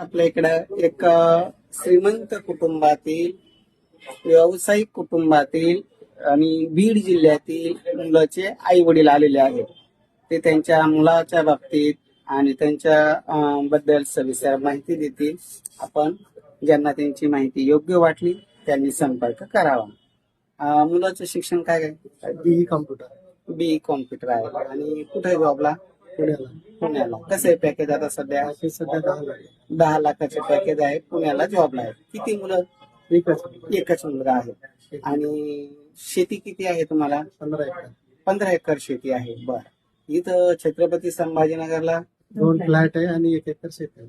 आपल्या इकडं एक श्रीमंत कुटुंबातील व्यावसायिक कुटुंबातील आणि बीड जिल्ह्यातील मुलाचे आई वडील आलेले आहेत. ते त्यांच्या मुलाच्या बाबतीत आणि त्यांच्या बद्दल सविस्तर माहिती देतील. आपण ज्यांना त्यांची माहिती योग्य वाटली त्यांनी संपर्क करावा. मुलाचं शिक्षण काय काय बीई कॉम्प्युटर बी कॉम्प्युटर आहे. आणि कुठे जॉबला पुण्याला. पुण्याला. कसं आहे पॅकेज आता सध्या? हे सध्या दहा झाले दहा लाखाचे पॅकेज आहे. पुण्याला जॉबला आहे. किती मुलं? एकच एकच मुलगा आहे. आणि शेती किती आहे तुम्हाला? पंधरा एकर. पंधरा एकर शेती आहे. बर. इथं छत्रपती संभाजीनगरला दोन फ्लॅट आहे आणि एक एकर शेत आहे.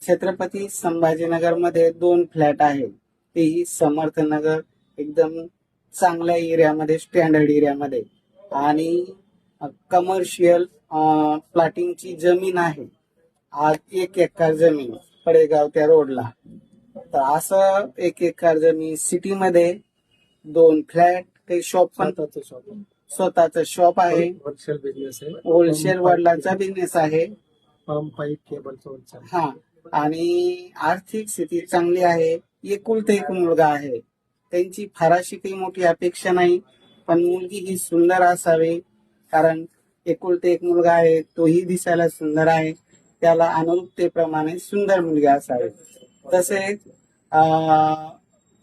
छत्रपती संभाजीनगरमध्ये दोन फ्लॅट आहेत. तेही समर्थनगर एकदम चांगल्या एरियामध्ये स्टँडर्ड एरियामध्ये आणि कमर्शियल प्लॉटिंगची जमीन आहे. आज एक एकर जमीन पडेगाव त्या रोडला. तर असं एक एकर जमीन सिटीमध्ये दोन फ्लॅट काही शॉप पण स्वतःचं शॉप स्वतःच शॉप आहे. होलसेल बिझनेस आहे. होलसेल वडिलांचा बिझनेस आहे. पंप पाईप हा. आणि आर्थिक स्थिती चांगली आहे. एकुलता एक मुलगा आहे. त्यांची फाराशी काही मोठी अपेक्षा नाही. पण मुलगी ही सुंदर असावी. कारण एकुलते एक मुलगा आहे तोही दिसायला सुंदर आहे. त्याला अनुरूपतेप्रमाणे सुंदर मुलगी असावी. तसेच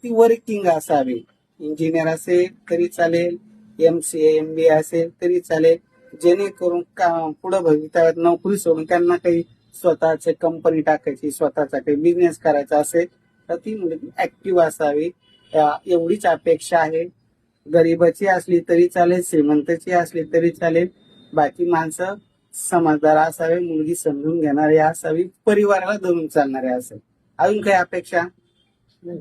ती वर्किंग असावी. इंजिनियर असेल तरी चालेल. एम सी एम बी असेल तरी चालेल. जेणेकरून का- पुढे भवितव्यात नोकरी सोडून त्यांना काही स्वतःचे कंपनी टाकायची स्वतःचा काही बिझनेस करायचा असेल तर ती मुलगी ऍक्टिव्ह असावी. एवढीच अपेक्षा आहे. गरीबाची असली तरी चालेल श्रीमंताची असली तरी चालेल. बाकी माणसं समजदार असावे मुलगी समजून घेणारी असावी परिवाराला धरून चालणारे असेल. अजून काही अपेक्षा? नाही.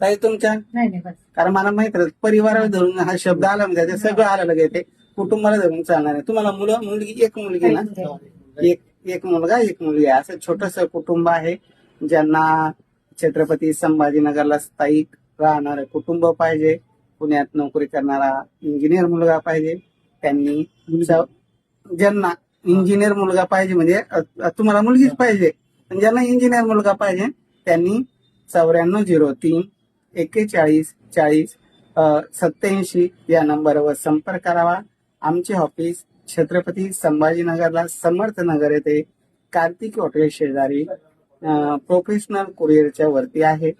ताई तुमच्या? नाही नाही बस. कारण मला माहीत आहे परिवाराला धरून हा शब्द आला म्हणजे सगळं आलं लगे ते. कुटुंबाला धरून चालणार आहे. तुम्हाला मुलं मुलगी एक मुलगी ना? एक एक मुलगा एक मुलगी. आहे असं छोटस कुटुंब आहे ज्यांना छत्रपती संभाजीनगरला स्थायिक राहणार कुटुंब पाहिजे. पुण्यात नोकरी करणारा इंजिनियर मुलगा पाहिजे. त्यांनी ज्यांना इंजिनियर मुलगा पाहिजे म्हणजे तुम्हाला मुलगीच पाहिजे. ज्यांना इंजिनियर मुलगा पाहिजे त्यांनी चौऱ्याण्णव झिरो तीन एक्केचाळीस चाळीस सत्याऐंशी या नंबरवर संपर्क करावा. आमचे ऑफिस छत्रपती संभाजीनगरला समर्थ नगर येथे कार्तिक हॉटेल शेजारी प्रोफेशनल कुरिअरच्या वरती आहे.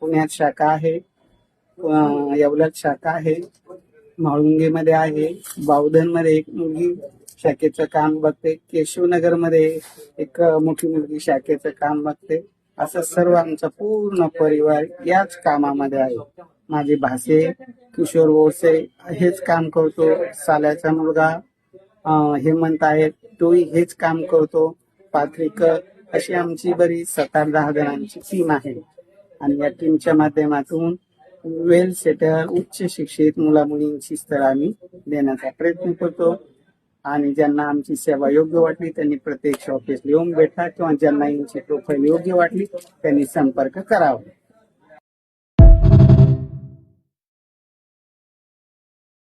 पुण्यात शाखा आहे. अं, येवल्यात शाखा आहे. म्हाळुंगेमध्ये आहे. बावधनमध्ये एक मुलगी शाखेचं काम बघते. केशवनगरमध्ये एक मोठी मुलगी शाखेचं काम बघते. असं सर्व आमचा पूर्ण परिवार याच कामामध्ये आहे. माझे भासे किशोर ओसे हेच काम करतो. साल्याचा मुलगा हेमंत आहे तोही हेच काम करतो. पात्रिक अशी आमची बरी सतार दहा जणांची टीम आहे. आणि या टीमच्या माध्यमातून वेल सेटल उच्च शिक्षित मुला मुलींची स्थळ आम्ही देण्याचा प्रयत्न करतो. आणि ज्यांना आमची सेवा योग्य वाटली त्यांनी प्रत्यक्ष ऑफिस येऊन भेटा किंवा ज्यांना यांची प्रोफाईल योग्य वाटली त्यांनी संपर्क करावा.